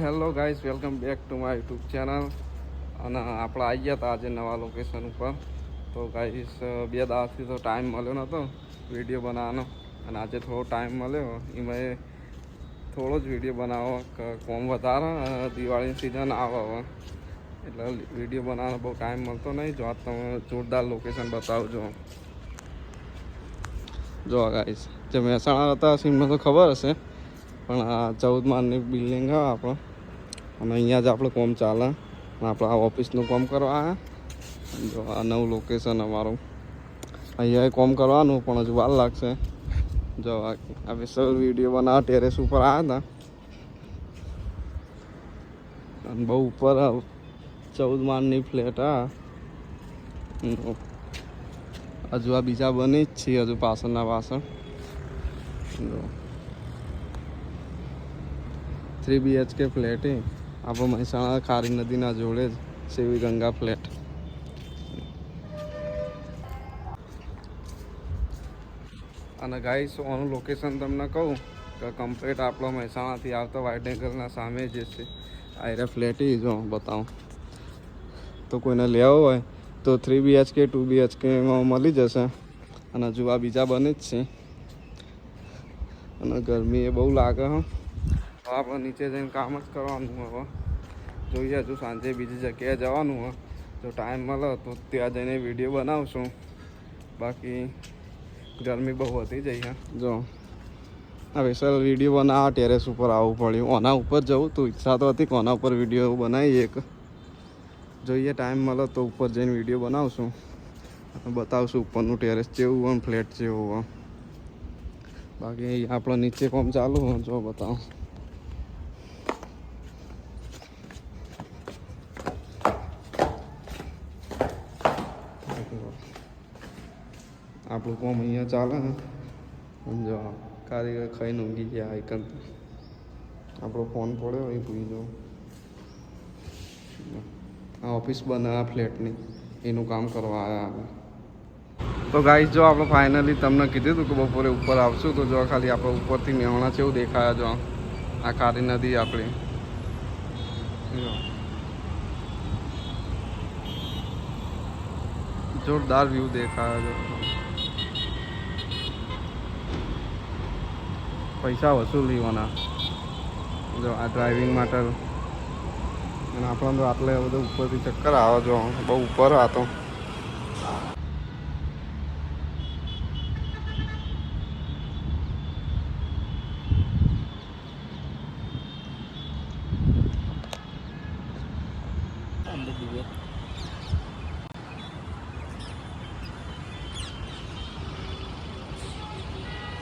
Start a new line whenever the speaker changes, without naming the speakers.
Hello guys welcome back to my YouTube channel. અને આપણે આવી ગયા હતા આજે નવા લોકેશન ઉપર. તો ગાઈઝ બે દાસથી તો ટાઈમ મળ્યો નહોતો વીડિયો બનાવવાનો. અને આજે થોડો ટાઈમ મળ્યો. એમાં થોડો જ વીડિયો બનાવો કોમ વધારે દિવાળીની સિઝન આવે એટલે વીડિયો બનાવવાનો બહુ ટાઈમ મળતો નહીં. જો આ તમે જોરદાર લોકેશન બતાવજો. જો ગાઈઝ જે મહેસાણા હતા એમને તો ખબર હશે. પણ આ ચૌદ માળની બિલ્ડિંગ આવે આપણે. અને અહીંયા જ આપણે કોમ ચાલે. અને આપણે આ ઓફિસનું કોમ કરવા જો આ નવું લોકેશન અમારું. અહીંયા કોમ કરવાનું પણ હજુ વાર લાગશે. જો આ આ વિસલ વીડિયો બનાવવા ટેરેસ ઉપર આવ્યા હતા. અને બહુ ઉપર ચૌદ માળની ફ્લેટ હા. હજુ આ બીજા બની જ છીએ, હજુ પાછળના પાછળ. જો. થ્રી બીએચકે ફ્લેટ એ. આપણો મહેસાણા ખારી નદીના જોડે જ સેવી ગંગા ફ્લેટ અને ગાઈસ ઓનું લોકેશન તમને કહું કે કમ્પ્લીટ આપણો મહેસાણાથી આવતો વાઇડનેગરના સામે જે છે આયરા ફ્લેટ એ જો બતાવું. તો કોઈને લેવો હોય તો થ્રી બીએચકે ટુ બીએચકેમાં મળી જશે. અને જો આ બીજા બને જ છે. અને ગરમી એ બહુ લાગે હં. આપણે નીચે જઈને કામ જ કરવાનું હવે. જોઈએ હજુ સાંજે બીજી જગ્યાએ જવાનું હોય. જો ટાઈમ મળે તો ત્યાં જઈને વીડિયો બનાવશું. બાકી ગરમી બહુ વધી જઈ જો હવે સર વીડિયો બનાવવા ટેરેસ ઉપર આવવું પડ્યું. ઓના ઉપર જવું, તો ઈચ્છા તો હતી કોના ઉપર વીડિયો બનાવીએ એક. જોઈએ ટાઈમ મળે તો ઉપર જઈને વીડિયો બનાવશું. બતાવશું ઉપરનું ટેરેસ જેવું હોય ફ્લેટ જેવું હોય. બાકી આપણે નીચે કોમ ચાલુ હોય, જો બતાવો. આપણું કોમ અહીંયા ચાલે સમજો કારીગર ખાઈને ઊંઘી ગયા આઈકન આપણો ફોન પડ્યો એ ભૂલી જાઉં આ ઓફિસ બનાવ્યા ફ્લેટની. એનું કામ કરવા આવ્યા આપણે તો ગાઈસ, જો આપણે ફાઇનલી તમને કીધું હતું કે બપોરે ઉપર આવશું, તો જો ખાલી આપણે ઉપરથી મેહોણા છે એવું દેખાયા જો. આ કાળી નદી આપણી. જોરદાર વ્યૂ દેખાયા છે. પૈસા વસૂલ લેવાના જો આ ડ્રાઇવિંગ માટે અને આપણને તો આટલે બધું ઉપરથી ચક્કર આવે જો, બહુ ઉપર આ તો.